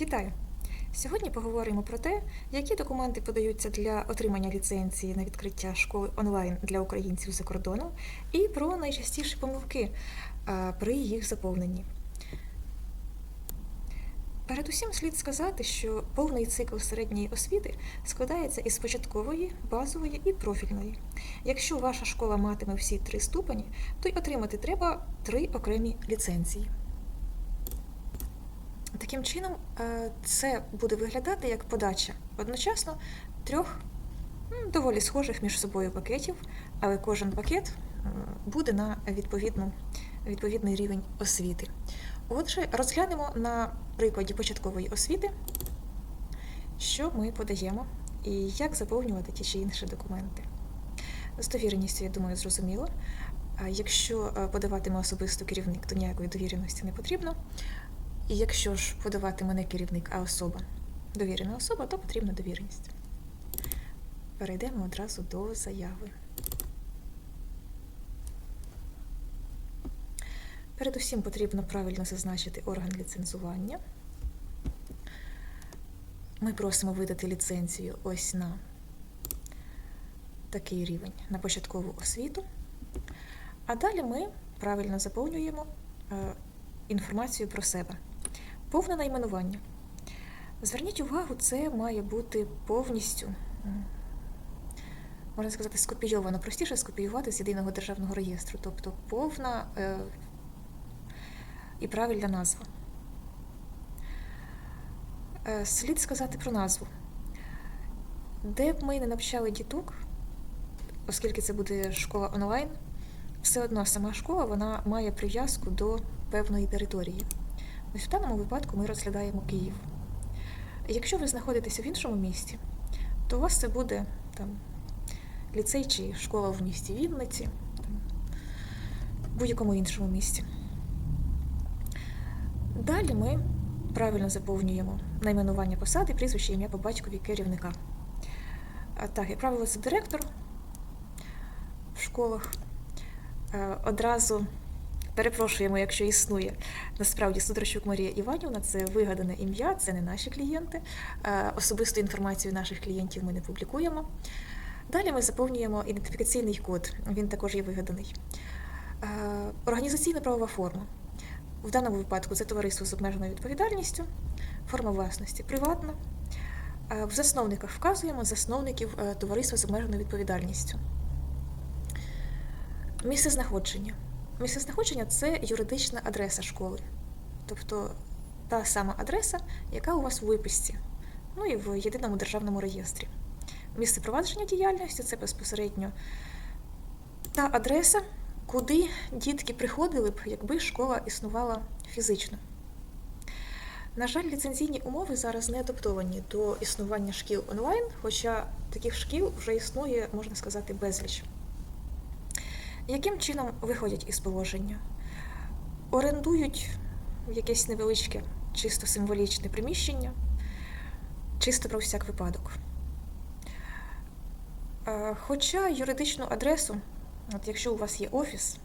Вітаю! Сьогодні поговоримо про те, які документи подаються для отримання ліцензії на відкриття школи онлайн для українців за кордоном, і про найчастіші помилки при їх заповненні. Передусім слід сказати, що повний цикл середньої освіти складається із початкової, базової і профільної. Якщо ваша школа матиме всі три ступені, то й отримати треба три окремі ліцензії. Таким чином, е, це буде виглядати як подача одночасно трьох доволі схожих між собою пакетів, але кожен пакет буде на відповідну, відповідний рівень освіти. Отже, розглянемо на прикладі початкової освіти, що ми подаємо і як заповнювати ті чи інші документи. З довіреністю, я думаю, зрозуміло. Якщо е, подаватиме особисто керівник, то ніякої довіреності не потрібно. І якщо ж подаватиме не керівник, а особа, довірена особа, то потрібна довіреність. Перейдемо одразу до заяви. Передусім потрібно правильно зазначити орган ліцензування. Ми просимо видати ліцензію ось на такий рівень на початкову освіту. А далі ми правильно заповнюємо е, інформацію про себе. Повне найменування. Зверніть увагу, це має бути повністю, можна сказати, скопійовано, простіше скопіювати з єдиного державного реєстру, тобто повна е, і правильна назва. Е, Слід сказати про назву. Де б ми не навчали діток, оскільки це буде школа онлайн, все одно сама школа вона має прив'язку до певної території. Ось в даному випадку ми розглядаємо Київ. Якщо ви знаходитеся в іншому місті, то у вас це буде там, ліцей чи школа в місті Вінниці, там, будь-якому іншому місті. Далі ми правильно заповнюємо найменування посади, прізвище, ім'я по батькові керівника. Так, як правило, це директор в школах. Е, Одразу перепрошуємо, якщо існує. Насправді Судрощук Марія Іванівна це вигадане ім'я, це не наші клієнти. Е, Особисту інформацію наших клієнтів ми не публікуємо. Далі ми заповнюємо ідентифікаційний код, він також є вигаданий. Е, Організаційна правова форма. В даному випадку це товариство з обмеженою відповідальністю, форма власності приватна. Е, В засновниках вказуємо засновників товариства з обмеженою відповідальністю. Місце знаходження. Місце знаходження це юридична адреса школи, тобто та сама адреса, яка у вас в виписці, ну і в єдиному державному реєстрі. Місце провадження діяльності це безпосередньо та адреса, куди дітки приходили б, якби школа існувала фізично. На жаль, ліцензійні умови зараз не адаптовані до існування шкіл онлайн, хоча таких шкіл вже існує, можна сказати, безліч. Яким чином виходять із положення? Орендують якесь невеличке, чисто символічне приміщення, чисто про всяк випадок. Е, Хоча юридичну адресу, от якщо у вас є офіс,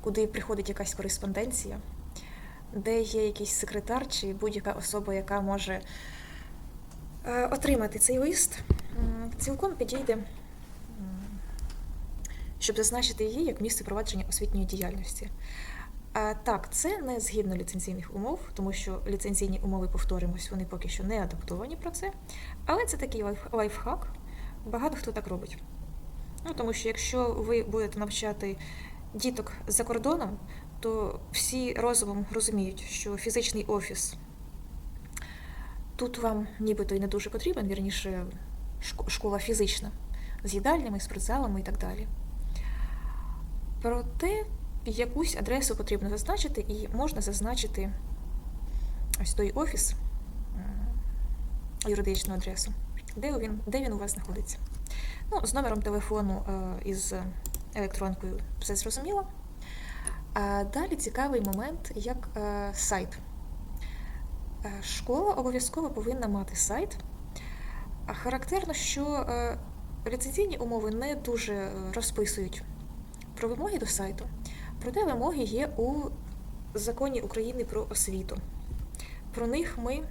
куди приходить якась кореспонденція, де є якийсь секретар чи будь-яка особа, яка може е, отримати цей лист, цілком підійде, щоб зазначити її як місце провадження освітньої діяльності. Так, це не згідно ліцензійних умов, тому що ліцензійні умови, повторимось, вони поки що не адаптовані про це. Але це такий лайф- лайфхак. Багато хто так робить. Ну, тому що якщо ви будете навчати діток за кордоном, то всі розумом розуміють, що фізичний офіс тут вам нібито і не дуже потрібен, вірніше, школа фізична, з їдальнями, спортзалами і так далі. Проте якусь адресу потрібно зазначити, і можна зазначити ось той офіс, юридичну адресу, де він, де він у вас знаходиться. Ну, з номером телефону е, із електронкою все зрозуміло. А далі цікавий момент, як е, сайт. Е, Школа обов'язково повинна мати сайт. Характерно, що е, ліцензійні умови не дуже е, розписують про вимоги до сайту, проте вимоги є у законі України про освіту. Про них ми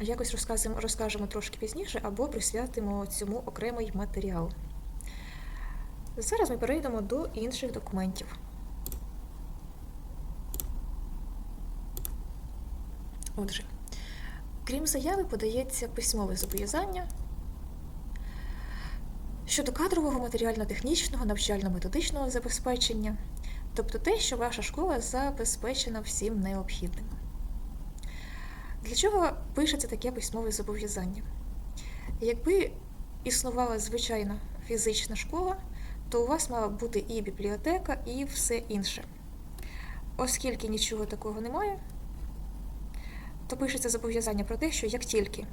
якось розкажемо, розкажемо трошки пізніше або присвятимо цьому окремий матеріал. Зараз ми перейдемо до інших документів. Отже, крім заяви, подається письмове зобов'язання щодо кадрового, матеріально-технічного, навчально-методичного забезпечення, тобто те, що ваша школа забезпечена всім необхідним. Для чого пишеться таке письмове зобов'язання? Якби існувала звичайна фізична школа, то у вас мала бути і бібліотека, і все інше. Оскільки нічого такого немає, то пишеться зобов'язання про те, що як тільки,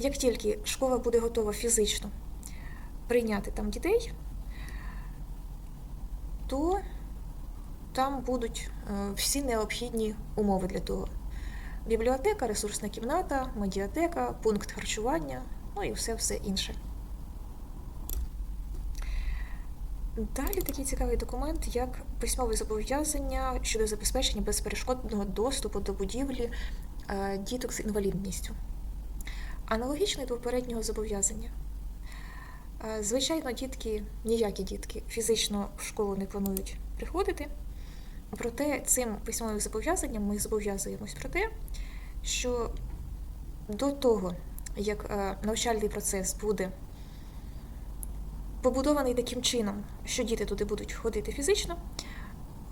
як тільки школа буде готова фізично прийняти там дітей, то там будуть е, всі необхідні умови для того. Бібліотека, ресурсна кімната, медіатека, пункт харчування, ну і все-все інше. Далі такий цікавий документ, як письмове зобов'язання щодо забезпечення безперешкодного доступу до будівлі е, діток з інвалідністю. Аналогічний до попереднього зобов'язання. Е, Звичайно, дітки, ніякі дітки фізично в школу не планують приходити. Проте цим письмовим зобов'язанням ми зобов'язуємось про те, що до того, як е, навчальний процес буде побудований таким чином, що діти туди будуть ходити фізично,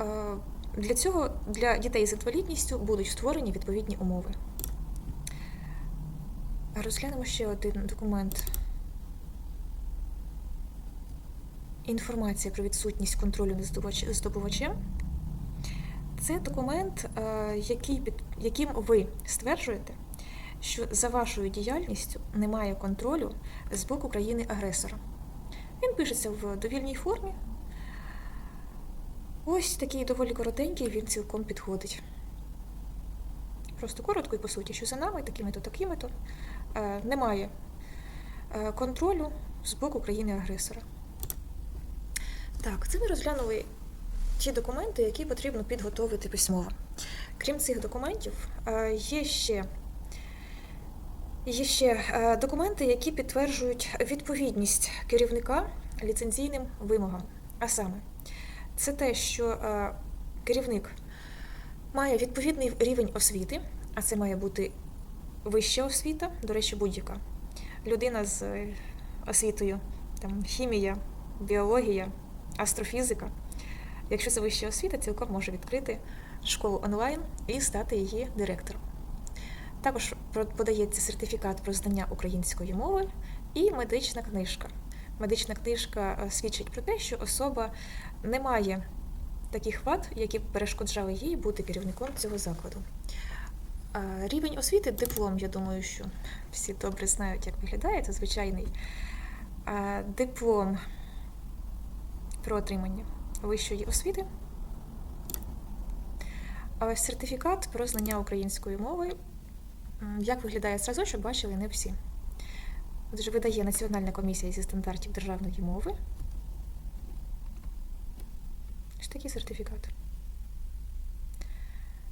е, для цього для дітей з інвалідністю будуть створені відповідні умови. Розглянемо ще один документ. Інформація про відсутність контролю над здобувачем. Це документ, е, яким ви стверджуєте, що за вашою діяльністю немає контролю з боку країни-агресора. Він пишеться в довільній формі. Ось такий доволі коротенький, він цілком підходить. Просто коротко і по суті, що за нами, такими-то, такими-то, е, немає е, контролю з боку країни-агресора. Так, це ми розглянули ті документи, які потрібно підготовити письмово. Крім цих документів, е, є ще, є ще документи, які підтверджують відповідність керівника ліцензійним вимогам. А саме, це те, що керівник має відповідний рівень освіти, а це має бути вища освіта, до речі, будь-яка. Людина з е, освітою, там, хімія, біологія, астрофізика. Якщо це вища освіта, цілком може відкрити школу онлайн і стати її директором. Також подається сертифікат про знання української мови і медична книжка. Медична книжка е, свідчить про те, що особа не має таких вад, які перешкоджали їй бути керівником цього закладу. Рівень освіти, диплом, я думаю, що всі добре знають, як виглядає, це звичайний диплом про отримання вищої освіти. Сертифікат про знання української мови. Як виглядає зразочок, бачили не всі. Отже, видає Національна комісія зі стандартів державної мови. Ось такий сертифікат.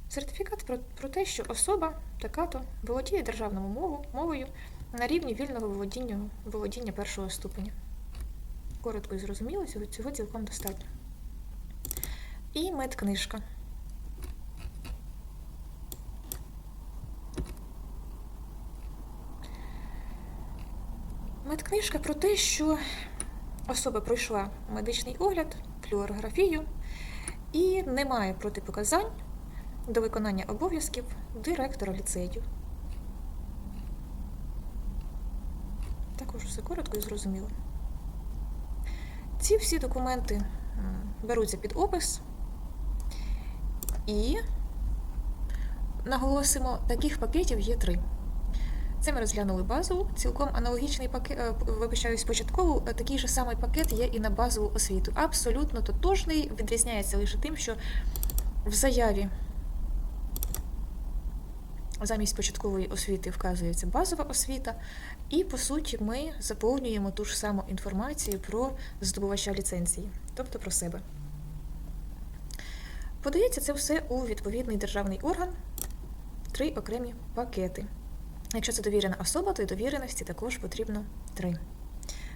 Сертифікат про, про те, що особа така-то володіє державною мовою, мовою на рівні вільного володіння, володіння першого ступеня. Коротко і зрозуміло, цього, цілком достатньо. І медкнижка. Медкнижка про те, що особа пройшла медичний огляд, флюорографію і не має протипоказань до виконання обов'язків директора ліцею. Також все коротко і зрозуміло. Ці всі документи беруться під опис і наголосимо, таких пакетів є три. Це ми розглянули базову, цілком аналогічний пакет, вибачаюсь, початкову, е, такий же самий пакет є і на базову освіту. Абсолютно тотожний, відрізняється лише тим, що в заяві замість початкової освіти вказується базова освіта, і по суті ми заповнюємо ту ж саму інформацію про здобувача ліцензії, тобто про себе. Подається це все у відповідний державний орган, три окремі пакети. Якщо це довірена особа, то й довіреності також потрібно три.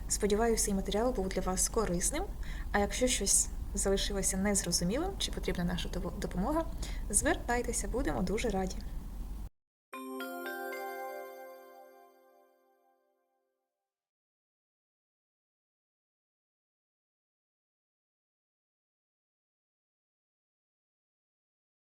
Сподіваюся, цей матеріал був для вас корисним. А якщо щось залишилося незрозумілим чи потрібна наша допомога, звертайтеся, будемо дуже раді.